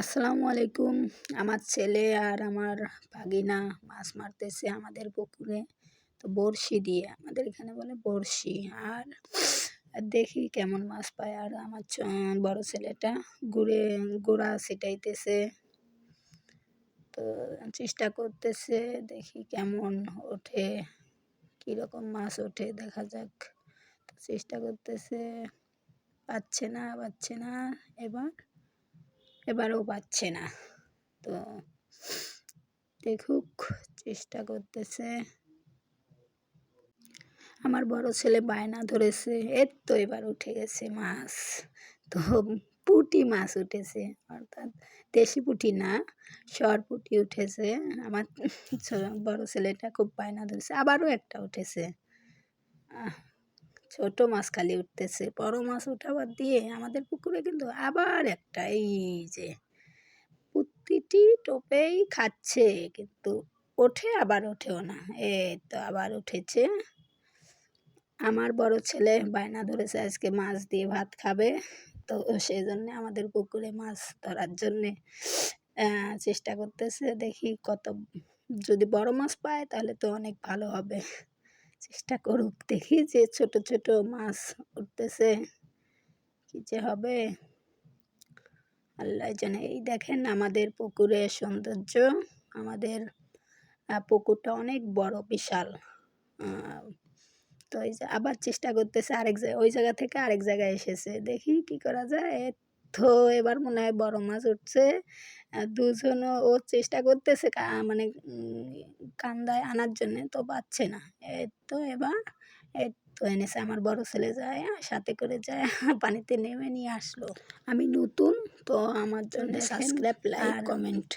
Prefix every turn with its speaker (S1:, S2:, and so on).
S1: আসসালামু আলাইকুম। আমার ছেলে আর আমার ভাগিনা মাছ মারতেছে আমাদের পুকুরে। তো বড়শি দিয়ে, আমাদের এখানে বলে বড়শি। আর দেখি কেমন মাছ পায়। আর আমার বড় ছেলেটা ঘুরে গোড়া ছিটাইতেছে। তো চেষ্টা করতেছে, দেখি কেমন ওঠে, কীরকম মাছ ওঠে, দেখা যাক। চেষ্টা করতেছে, পাচ্ছে না পাচ্ছে না। এবার এবারও পাচ্ছে না। তো দেখুক, চেষ্টা করতেছে। আমার বড় ছেলে বায়না ধরেছে। এর তো এবার উঠে গেছে মাছ। তো পুঁটি মাছ উঠেছে, অর্থাৎ দেশি পুঁটি না সর পুঁটি উঠেছে। আমার বড় ছেলেটা খুব বায়না ধরেছে। আবারও একটা উঠেছে। ছোট মাছ খালি উঠতেছে, বড় মাছ উঠাবার দিয়ে আমাদের পুকুরে কিন্তু আবার একটা এই যে প্রতিটি টোপেই খাচ্ছে, কিন্তু ওঠে আবার ওঠেও না। এই তো আবার উঠেছে। আমার বড় ছেলে বায়না ধরেছে আজকে মাছ দিয়ে ভাত খাবে, তো সেই জন্যে আমাদের পুকুরে মাছ ধরার জন্যে চেষ্টা করতেছে। দেখি কত, যদি বড় মাছ পায় তাহলে তো অনেক ভালো হবে। চেষ্টা করুক। দেখি যে ছোট ছোট মাছ উঠতেছে। কি যে হবে? আল্লাহ জানে। এই দেখেন আমাদের পুকুরের সৌন্দর্য। আমাদের পুকুরটা অনেক বড়, বিশাল। তো এই যে আবার চেষ্টা করতেছে আরেক ওই জায়গা থেকে আরেক জায়গায় এসেছে। দেখি কি করা যায়। তো এবার মনে হয় বড় মাছ উঠছে। দুজন দুজনও ও চেষ্টা করতেছে মানে কান্দায় আনার জন্যে তো পাচ্ছে না। তো এবার তো এনেছে আমার বড় ছেলে যায় সাথে করে যায় পানিতে নেমে নিয়ে আসলো। আমি নতুন তো আমার জন্য সাবস্ক্রাইব লাইক কমেন্ট